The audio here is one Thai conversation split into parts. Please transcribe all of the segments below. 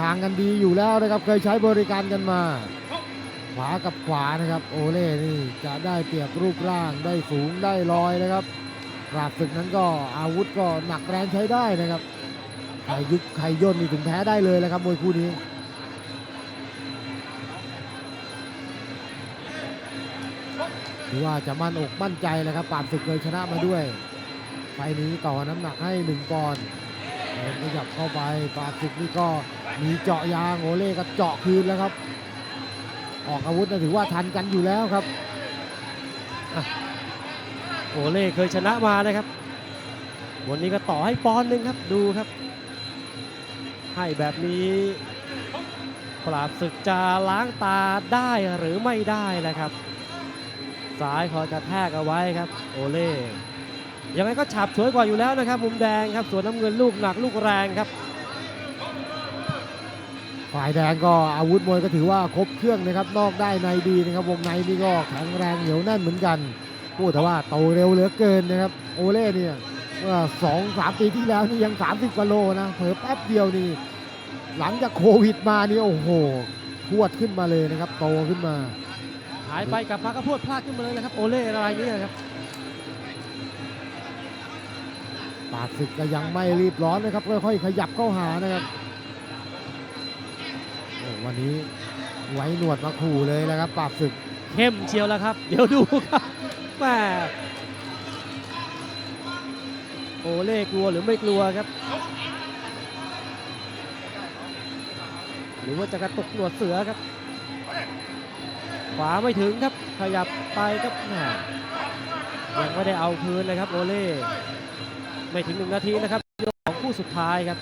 ทางกันดีอยู่แล้วนะครับ เคยใช้บริการกันมา ขวากับขวานะครับ โอเล่นี่จะได้เปรียบรูปร่างได้สูงได้ลอยนะครับปราบศึกนั้นก็อาวุธก็หนักแรงใช้ได้นะครับใครยุบใครย่นนี่ถึงแพ้ได้เลยนะครับมวยคู่นี้หรือว่าจะมั่นอกมั่นใจเลยครับปราบศึกเคยชนะมาด้วยไฟนี้ต่อน้ำหนักให้หนึ่งปอนด์ขยับเข้าไปปราบศึกนี่ก็ มีเจาะยางโอเล่ก็เจาะคืนแล้วครับ ออกอาวุธนะถือว่าทันกันอยู่แล้วครับโอเล่เคยชนะมานะครับ วันนี้ก็ต่อให้ปอนหนึ่งครับดูครับ ให้แบบนี้ ปราบศึกจะล้างตาได้หรือไม่ได้นะครับซ้ายคอยกระแทกเอาไว้ครับ โอเล่ยังไงก็ฉับฉวยกว่าอยู่แล้วนะครับ มุมแดงครับส่วนน้ำเงินลูกหนักลูกแรงครับ ฝ่ายแดงก็อาวุธมวยก็ถือว่าครบเครื่องนะครับนอกได้ในดีนะครับวงในนี่ก็แข็งแรงเหนียวแน่นเหมือนกันพูดแต่ว่าโตเร็วเหลือเกินนะครับโอเล่เนี่ยเมื่อสองสามปีที่แล้วนี่ยัง 30กว่าโลนะเผลอแป๊บเดียวนี่หลังจากโควิดมานี่โอ้โหพวดขึ้นมาเลยนะครับโตขึ้นมา หายไปกลับมาก็พวดพลาดขึ้นมาเลยนะครับโอเล่อะไรายนี้ครับปากศึกก็ยังไม่รีบร้อนนะครับค่อยๆขยับเข้าหานะครับ วันนี้ไว้หนวดมาขู่เลยนะครับปราบศึกเข้มเชียวแล้วครับ เดี๋ยวดูครับแหม่โอเล่กลัวหรือไม่กลัวครับ หรือว่าจะกระตุกหนวดเสือครับ ขวาไม่ถึงครับ ขยับไปครับแหมยังไม่ได้เอาคืนเลยครับโอเล่ไม่ถึงหนึ่งนาทีนะครับยกของคู่สุดท้ายครับ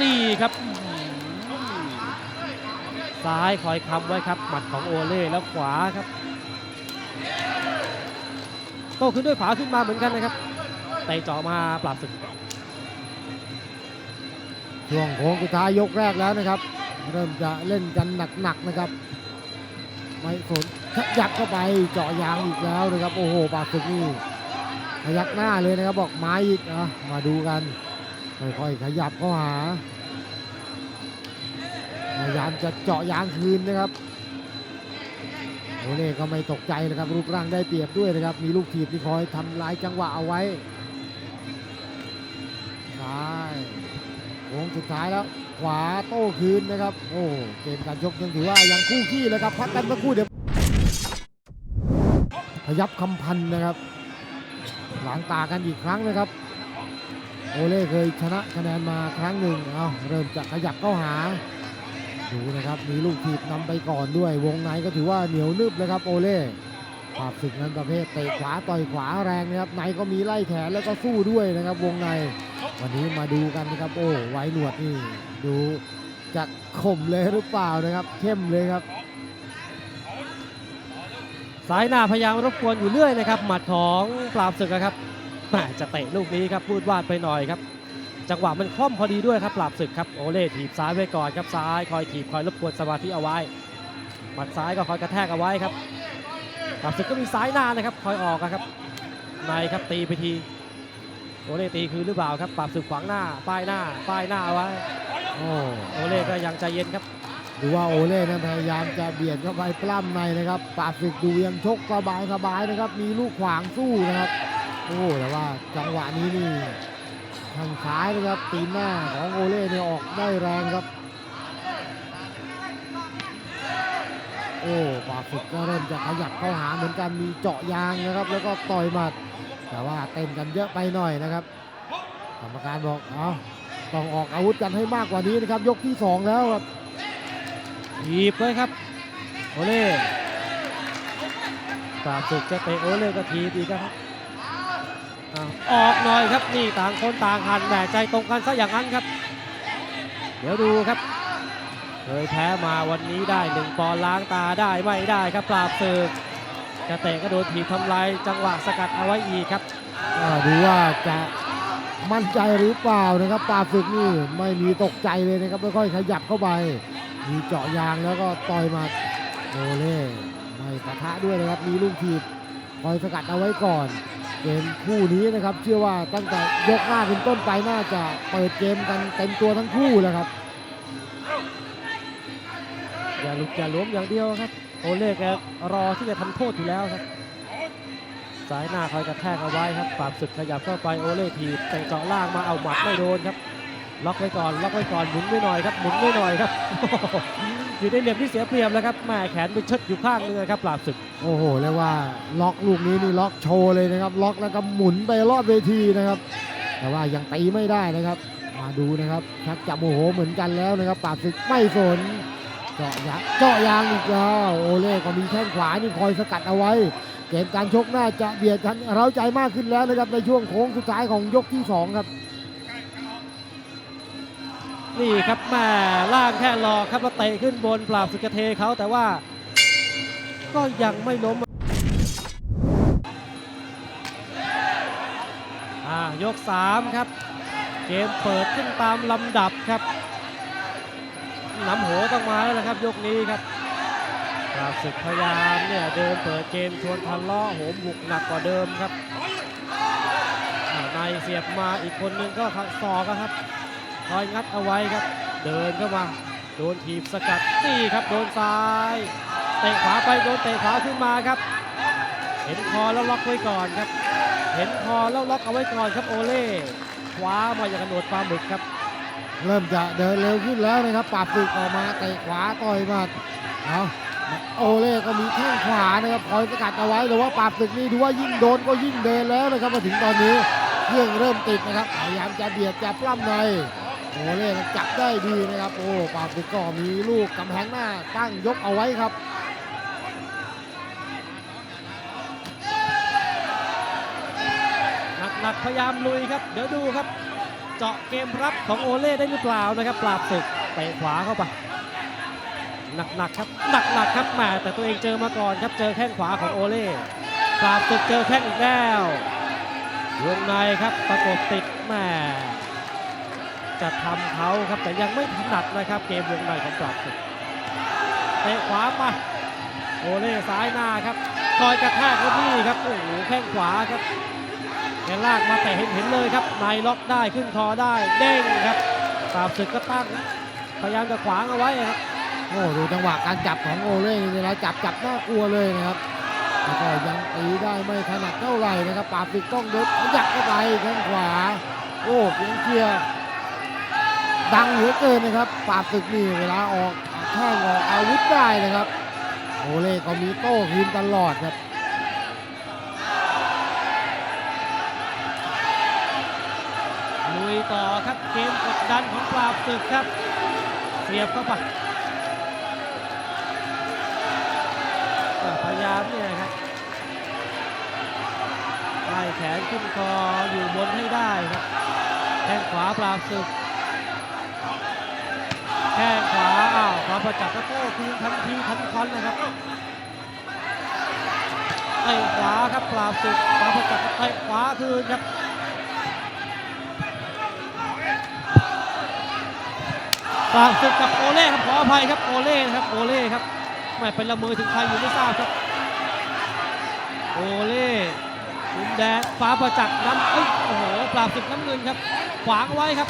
นี่ครับซ้ายคอยค้ำไว้ครับ หมัดของโอเล่แล้วขวาครับ โต้ขึ้นด้วยขวาขึ้นมาเหมือนกันนะครับเตะเจาะมาปราบศึกช่วงโค้งสุดท้ายยกแรกแล้วนะครับ เริ่มจะเล่นกันหนักๆนะครับ ไม่สนขยับเข้าไปเจาะยางอีกแล้วนะครับ โอ้โหปากศึกนี่พยักหน้าเลยนะครับบอกไม้อีกอะมาดูกัน ค่อยๆขยับเข้าหาพยายามจะเจาะยางคืนนะครับโอเล่ก็ไม่ตกใจนะครับรูปร่างได้เปรียบด้วยนะครับ มีลูกถีบที่คอยทำลายจังหวะเอาไว้ซ้ายโค้งสุดท้ายแล้ว ขวาโต้คืนนะครับ โอ้เกมการชกยังถือว่ายังคู่ขี้เลยครับพักกันสักครู่เดี๋ยวพยับคำพันนะครับ หลังตากันอีกครั้งนะครับ โอเล่เคยชนะคะแนนมาครั้งหนึ่งเอาเริ่มจะขยับเข้าหา ดูนะครับมีลูกถีบนำไปก่อนด้วย วงในก็ถือว่าเหนียวนึบเลยครับโอเล่ภาพศึกนั้นประเภทเตะขวาต่อยขวาแรงนะครับในก็มีไล่แขนแล้วก็สู้ด้วยนะครับ วงใน วันนี้มาดูกันนะครับโอ้ไว้หนวดนี่ดูจะข่มเลยหรือเปล่านะครับ เข้มเลยครับซ้ายหน้าพยายามรบกวนอยู่เรื่อยนะครับ หมัดของปราบศึกนะครับ แหม่จะเตะลูกนี้ครับพูดวาดไปหน่อยครับ จังหวะมันคล่อมพอดีด้วยครับปราบศึกครับโอเล่ถีบซ้ายไว้ก่อนครับซ้ายคอยถีบคอยรบกวนสมาธิเอาไว้หมัดซ้ายก็คอยกระแทกเอาไว้ครับปราบศึกก็มีซ้ายหน้านะครับ คอยออกครับในครับตีไปทีโอเล่ตีคืนหรือเปล่าครับปราบศึกขวางหน้า ป้ายหน้า ป้ายหน้าเอาไว้โอ้โอเล่ก็ยังใจเย็นครับดูว่าโอเล่นั้นพยายามจะเบียดเข้าไปปล้ำในนะครับปราบศึกดูยังชกสบายสบายๆนะครับ มีลูกขวางสู้นะครับ อ้ แต่ว่าจังหวะนี้นี่ทางซ้ายนะครับตีนหน้าของโอเล่เนี่ยออกได้แรงครับ โอ้ปาบศึกก็เริ่มจะขยับเข้าหาเหมือนกันมีเจาะยางนะครับ แล้วก็ต่อยหมัด แต่ว่าเต้นกันเยอะไปหน่อยนะครับกรรมการบอกเอาต้องออกอาวุธกันให้มากกว่านี้นะครับ ยกที่สองแล้วครับถีบเลยครับโอเล่ปาบศึกจะเตะโอเล่ก็ถีบอีกครับ ออกหน่อยครับนี่ต่างคนต่างหันแหมใจตรงกันซะอย่างนั้นครับ เดี๋ยวดูครับ เคยแพ้มาวันนี้ได้หนึ่งปอนล้างตาได้ไม่ได้ครับปราบศึกจะเตะก็โดนถีบทำลายจังหวะสกัดเอาไว้อีกครับดูว่าจะมั่นใจหรือเปล่านะครับ ปราบศึกนี่ไม่มีตกใจเลยนะครับค่อยๆขยับเข้าไป มีเจาะยางแล้วก็ต่อยมัดโอเล่ไม่ปะทะด้วยนะครับมีลูกถีบคอยสกัดเอาไว้ก่อน เกมคู่นี้นะครับ เชื่อว่าตั้งแต่ยกหน้าเป็นต้นไปน่าจะเปิดเกมกันเต็มตัวทั้งคู่แล้วครับ อย่าหลุดอย่าหลวมอย่างเดียวครับ โอเล่แกรอที่จะทำโทษอยู่แล้วครับสายหน้าคอยกระแทกเอาไว้ครับปราบศึกขยับเข้าไปโอเล่ทีบเตะเจาะล่างมาเอาหมัดไม่โดนครับ ล็อกไว้ก่อนล็อกไว้ก่อนหมุนไว้หน่อยครับหมุนไว้หน่อยครับอยู่ในเหลี่ยมที่เสียเปรียบแล้วครับแม่แขนไปเชิดอยู่ข้างนึงครับปราบศึกโอ้โหเรียกว่าล็อกลูกนี้นี่ล็อกโชว์เลยนะครับ ล็อกแล้วก็หมุนไปรอบเวทีนะครับ แต่ว่ายังตีไม่ได้นะครับ มาดูนะครับชักจับโมโหเหมือนกันแล้วนะครับปราบศึกไม่สนเจาะยางเจาะยางอีกแล้วโอเล่ก็มีแข้งขวานี่คอยสกัดเอาไว้เกมการชกน่าจะเบียดกันเร้าใจมากขึ้นแล้วนะครับในช่วงโค้งสุดท้ายของยกที่สองครับ นี่ครับแม่ล่างแค่หลอครับแล้วเตะขึ้นบนปราบศึกเทเขาแต่ว่า ก็ยังไม่ล้มอ่ายก 3 ครับ เกมเปิดขึ้นตามลำดับครับน้ำโหต้องมาแล้วนะครับ ยกนี้ครับปราบศึกพยายามเนี่ยเดินเปิดเกมชวนทะเลาะโหมบุกหนักกว่าเดิมครับอ่าในเสียบมาอีกคนนึงก็ขังศอกครับ อยงัดเอาไว้ครับ เดินเข้ามา โดนถีบสกัดนี่ครับโดนซ้ายเตะขวาไปโดนเตะขวาขึ้นมาครับ เห็นคอแล้วล็อกไว้ก่อนครับ เห็นคอแล้วล็อกเอาไว้ก่อนครับโอเล่คว้ามาอย่างกระโดดปลาหมึกครับ เริ่มจะเดินเร็วขึ้นแล้วนะครับปราบศึกออกมาเตะขวาต่อยมัดเอาโอเล่ก็มีแข้งขวานะครับคอยสกัดเอาไว้แต่ว่าปราบศึกนี่ดูว่ายิ่งโดนก็ยิ่งเดินแล้วนะครับมาถึงตอนนี้เครื่องเริ่มติดนะครับพยายามจะเบียดจะปล้ำใน โอเล่จับได้ดีนะครับ โอ้ปราบศึกก็มีลูกกำแพงหน้าตั้งยกเอาไว้ครับหนักๆพยายามลุยครับ เดี๋ยวดูครับ เจาะเกมรับของโอเล่ได้หรือเปล่านะครับ ปราบศึกเตะขวาเข้าไปหนักๆครับหนักๆครับแหมแต่ตัวเองเจอมาก่อนครับ เจอแข้งขวาของโอเล่ปราบศึกเจอแข้งอีกแล้ววงในครับประกบติดแหม จะทำเขาครับแต่ยังไม่ถนัดนะครับ เกมวงในของปราบศึกเตะขวามาโอเล่ซ้ายหน้าครับคอยกระแทกแล้วนี่ครับโอ้โหแข้งขวาครับแกลากมาแต่เห็นเห็นเลยครับในล็อกได้ขึ้นคอได้เด้งครับปราบศึกก็ตั้งพยายามจะขวางเอาไว้ครับโอ้ดูจังหวะการจับของโอเล่นี่เวลาจับจับน่ากลัวเลยนะครับแล้วก็ยังตีได้ไม่ถนัดเท่าไหร่นะครับปราบศึกต้องเดินยับเข้าไปแข้งขวาโอ้เสียงเชียร์ ดังเหลือเกินนะครับปราบศึกนี่เวลาออกแข้งออกอาวุธได้นะครับโอเล่ก็มีโต้คืนตลอดครับลุยต่อครับเกมกดดันของปราบศึกครับ เสียบเข้าไปพยายามเนี่ยครับไล่แขนขึ้นคออยู่บนให้ได้ครับแข้งขวาปราบศึก แข้งขวาอ้าวขวาประจับกระโต้คืนทันทีทันควันนะครับเตะขวาครับปราบศึกขวาประจับเตะขวาคืนครับปราบศึกกับโอเล่ครับขออภัยครับโอเล่ครับโอเล่ครับไม่เป็นละเมอถึงใครอยู่ไม่ทราบครับโอเล่มุมแดงฟ้าประจักษ์น้ำโอ้โหปราบศึกน้ำเงินครับ ขวางเอาไว้ครับ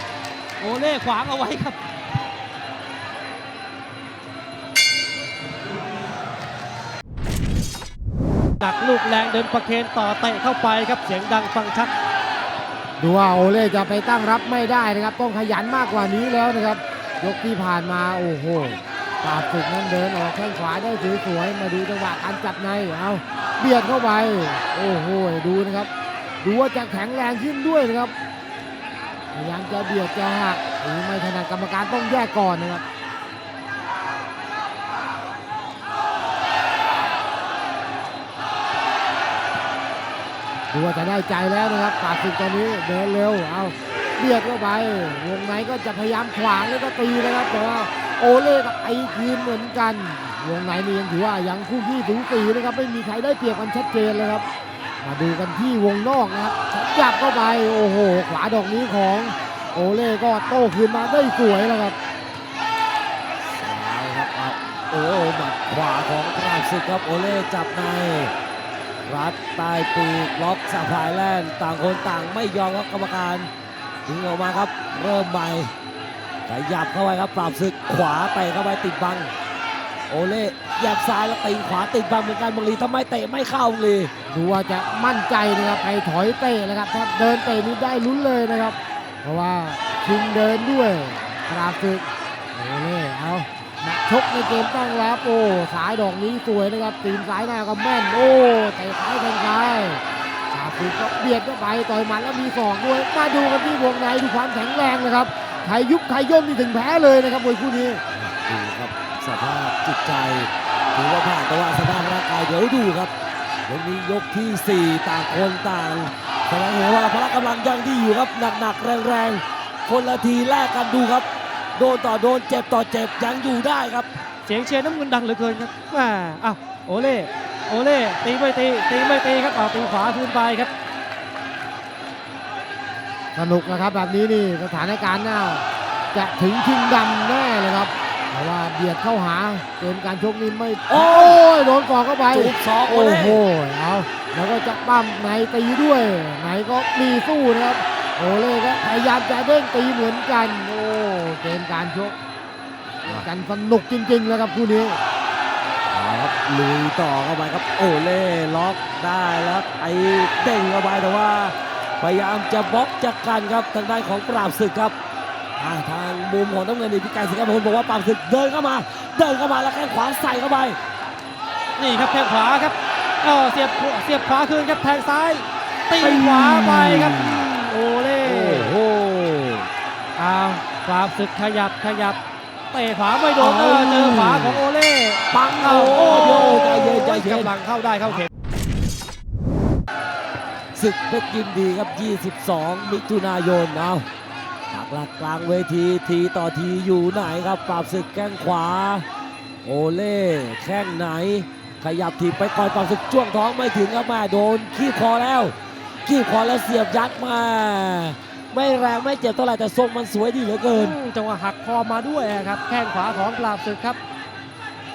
โอเล่ขวางเอาไว้ครับ ดักลูกแรงเดินประเคนต่อเตะเข้าไปครับเสียงดังฟังชัด ดูว่าโอเล่จะไปตั้งรับไม่ได้นะครับ ต้องขยันมากกว่านี้แล้วนะครับ ยกที่ผ่านมาโอ้โหปราบศึกนั้นเดินออกแข้งขวาได้สวยๆมาดูจังหวะการจับในเอาเบียดเข้าไปโอ้โหดูนะครับ ดูว่าจะแข็งแรงขึ้นด้วยนะครับพยายามจะเบียดจะหักหรือไม่ถนัดกรรมการต้องแยกก่อนนะครับ ดูว่าจะได้ใจแล้วนะครับปราบศึกตอนนี้เดินเร็วเอาเบียดเข้าไปวงในก็จะพยายามขวางแล้วก็ตีนะครับแต่ว่าโอเล่กับไอคืนเหมือนกันวงในนี่ยังถือว่ายังคู่ขี้สูสีนะครับไม่มีใครได้เปรียบกันชัดเจนเลยครับมาดูกันที่วงนอกนะครับจับเข้าไปโอ้โห ขวาดอกนี้ของโอเล่ก็โต้คืนมาได้สวยแล้วครับซ้ายครับอะโอ้หมัดขวาของปราบศึกครับโอเล่จับใน รัดใต้ปีกล็อกสะพายแล่นต่างคนต่างไม่ยอมครับกรรมการดึงออกมาครับ เริ่มใหม่ขยับเข้าไปครับปราบศึกขวาเตะเข้าไปติดบัง โอเล่หยับซ้ายแล้วตีขวาติดบังเหมือนกันบังลีทำไมเตะไม่เข้าบังลีดูว่าจะมั่นใจนะครับไปถอยเตะนะครับถ้าเดินเตะนี่ได้ลุ้นเลยนะครับ เพราะว่าชิงเดินด้วยปราบศึกโอเล่ ชกในเกมตั้งรับโอ้สายดอกนี้สวยนะครับตีนซ้ายหน้าก็แม่นโอ้เตะซ้ายแทงซ้ายปราบศึกก็เบียดเข้าไปต่อยหมัดแล้วมีศอกด้วยมาดูกันที่วงในดูความแข็งแรงนะครับใครยุบใครย่นนี่ถึงแพ้เลยนะครับมวยคู่นี้ดูครับสภาพจิตใจถือว่าผ่านแต่ว่าสภาพร่างกายเดี๋ยวดูครับยกนี้ยกที่ 4 ต่างคนต่างแสดงเห็นว่าพละกำลังยังดีอยู่ครับหนักๆแรงๆคนละทีแลกกันดูครับ โดนต่อโดนเจ็บต่อเจ็บยังอยู่ได้ครับ เสียงเชียร์น้ำเงินดังเหลือเกินครับแหม่อ้าวโอเล่โอเล่ตีไม่ตีตีไม่ตีครับเอาตีขวาคืนไปครับ สนุกนะครับแบบนี้นี่สถานการณ์น่าจะถึงชิงดำแน่เลยครับเพราะว่าเบียดเข้าหาเกมการชกนี่ไม่โอ้โอ้ยโดนกอกเข้าไปจูบสองโอโอ้เล่โหเอาแล้วก็จะปั้มไหนตีด้วย ไหนก็มีสู้นะครับโอเล่ก็พยายามจะเด้งตีเหมือนกันโอ้ เกมการชกกันสนุกจริงๆแล้วครับคู่นี้เอาครับลุยต่อเข้าไปครับโอเล่ล็อกได้แล้วไอ้เด้งเข้าไปแต่ว่า พยายามจะบล็อกจากกันครับทางด้านของปราบศึกครับอ่าทางมุมของน้ำเงินนี่พี่ไก่สิงคโปร์บอกว่าปราบศึกเดินเข้ามา เดินเข้ามาแล้วแข้งขวาใส่เข้าไปนี่ครับแทงขวาครับเออเสียบเสียบขวาคืนครับแทงซ้ายตีขวาไปครับอืมโอเล่โอ้โหอ้าว ปราบศึกขยับขยับเตะขวาไม่โดนเออเจอขวาของโอเล่ปังเอาโอ้โหใจเย็นใจเย็นกำลังเข้าได้เข้าเข็มศึกเพชรยินดีครับ 22 มิถุนายนเอาปักหลักกลางเวทีทีต่อทีอยู่ไหนครับปราบศึกแข้งขวา โอเล่แข้งไหน ขยับถีบไปก่อนปราบศึกจ้วงท้องไม่ถึงครับมาโดนขี้คอแล้วขี้คอแล้วเสียบยัดมา ไม่แรงไม่เจ็บเท่าไหร่แต่ทรงมันสวยดีเหลือเกินอืมจังหวะหักคอมาด้วยครับ แข้งขวาของปราบศึกครับ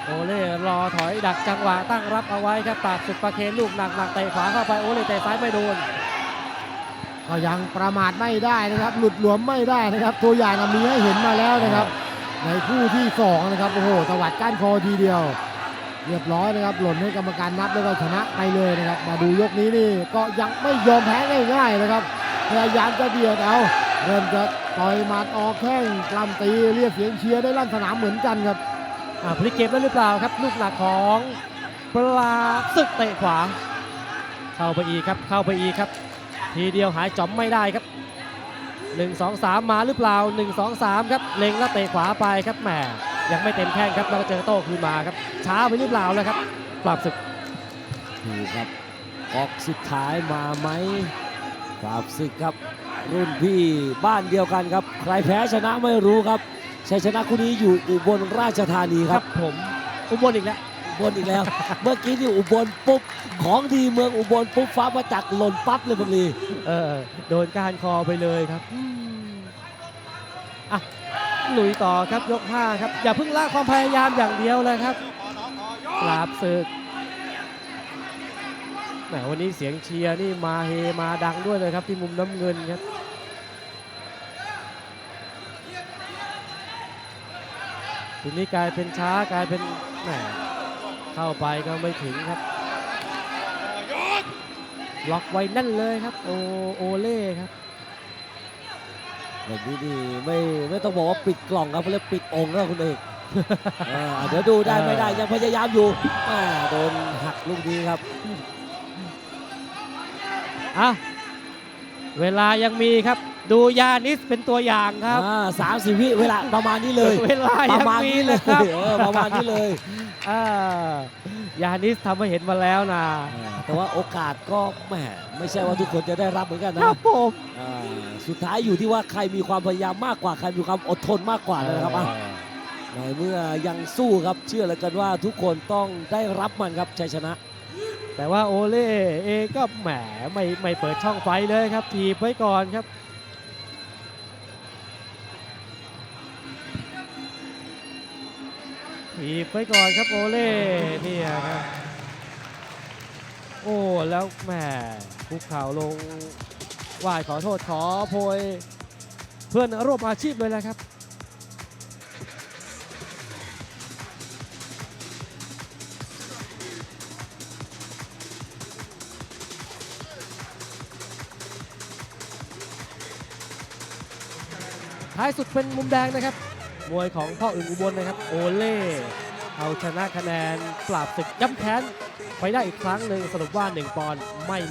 โอเล่รอถอยดักจังหวะตั้งรับเอาไว้ครับปราบศึกประเคนลูกหนักหนักๆเตะขวาเข้าไปโอเล่เตะซ้ายไม่โดนก็ยังประมาทไม่ได้นะครับ หลุดหลวมไม่ได้นะครับ ตัวอย่างมีให้เห็นมาแล้วนะครับ ในคู่ที่สองนะครับโอ้โหตวัดก้านคอทีเดียวเรียบร้อยนะครับ หล่นให้กรรมการนับแล้วก็ชนะไปเลยนะครับ มาดูยกนี้นี่ก็ยังไม่ยอมแพ้ง่ายๆนะครับ พยายามจะเบียดเอาเริ่มจะต่อยหมัดออกแข้งกล้ำตีเรียกเสียงเชียร์ได้ลั่นสนามเหมือนกันครับอ่าพลิกเกมได้หรือเปล่าครับ ลูกหนักของปลาศึกเตะขวา เข้าไปอีกครับเข้าไปอีกครับ ทีเดียวหายจอมไม่ได้ครับ 1 2 3 มาหรือเปล่า 1 2 3 ครับเล็งแล้วเตะขวาไปครับแหมยังไม่เต็มแข้งครับแล้วก็เจอโต้คืนมาครับ ช้าไปหรือเปล่าแล้วครับปราบศึกดูครับออกสุดท้ายมาไหม ปราบศึกครับ รุ่นพี่บ้านเดียวกันครับ ใครแพ้ชนะไม่รู้ครับชัยชนะคู่นี้อยู่อุบลราชธานีคครัรับบ ผมอุบลอีกแล้วอุบลอีกแล้ว เมื่อกี้นี่อุบลปุ๊บของดีเมืองอุบลปุ๊บฟ้าประจักษ์หล่นปั๊บเลยบังลีเออโดนการคอไปเลยครับอืมอะลุยต่อครับยกห้าครับ อย่าเพิ่งละความพยายามอย่างเดียวเลยครับปราบศึก แหมวันนี้เสียงเชียร์นี่มาเฮมาดังด้วยเลยครับที่มุมน้ำเงินครับทีนี้กลายเป็นช้ากลายเป็นแหมเข้าไปก็ไม่ถึงครับล็อกไว้แนั่นเลยครับโอโอเล่ครับแบบนี้นี่ไม่ไม่ต้องบอกว่าปิดกล่องครับเขาเรียกปิดองค์แล้วคุณเอกเออเดี๋ยวดูได้ไม่ได้ยังพยายามอยู่อ่าโดนหักลูกนี้ครับ อะเวลายังมีครับ ดูยานิสเป็นตัวอย่างครับอ่าสามสิบวิเวลาประมาณนี้เลยเวลาปยัระงมาณมีนี้เลนะยครับเออประมาณนี้เลยอ่ายานิสทำให้เห็นมาแล้วนะอ่าแต่ว่าโอกาสก็แหมไม่ใช่ว่าทุกคนจะได้รับเหมือนกันคนะรับผมอ่าสุดท้ายอยู่ที่ว่าใครมีความพยายามมากกว่าใครมีความอดทนมากกว่านะครับอะในเมื่อยังสู้ครับเชื่อเลยกันว่าทุกคนต้องได้รับมันครับชัยชนะ แต่ว่าโอเล่เองก็แหมไม่ไม่เปิดช่องไฟเลยครับถีบไว้ก่อนครับถีบไว้ก่อนครับโอเล่เนี่ยครับโอ้แล้วแหมคุกเข่าลงไหว้ขอโทษขอโพยเพื่อนร่วมอาชีพเลยแหละครับายสุดเป็นมุมแดงนะครับ มวยของพ่ออึ่งอุบลนะครับ โอเล่เอาชนะคะแนนปราบศึกย้ำแค้นไปได้อีกครั้งหนึ่งสรุปว่า 1 ปอนด์ไม่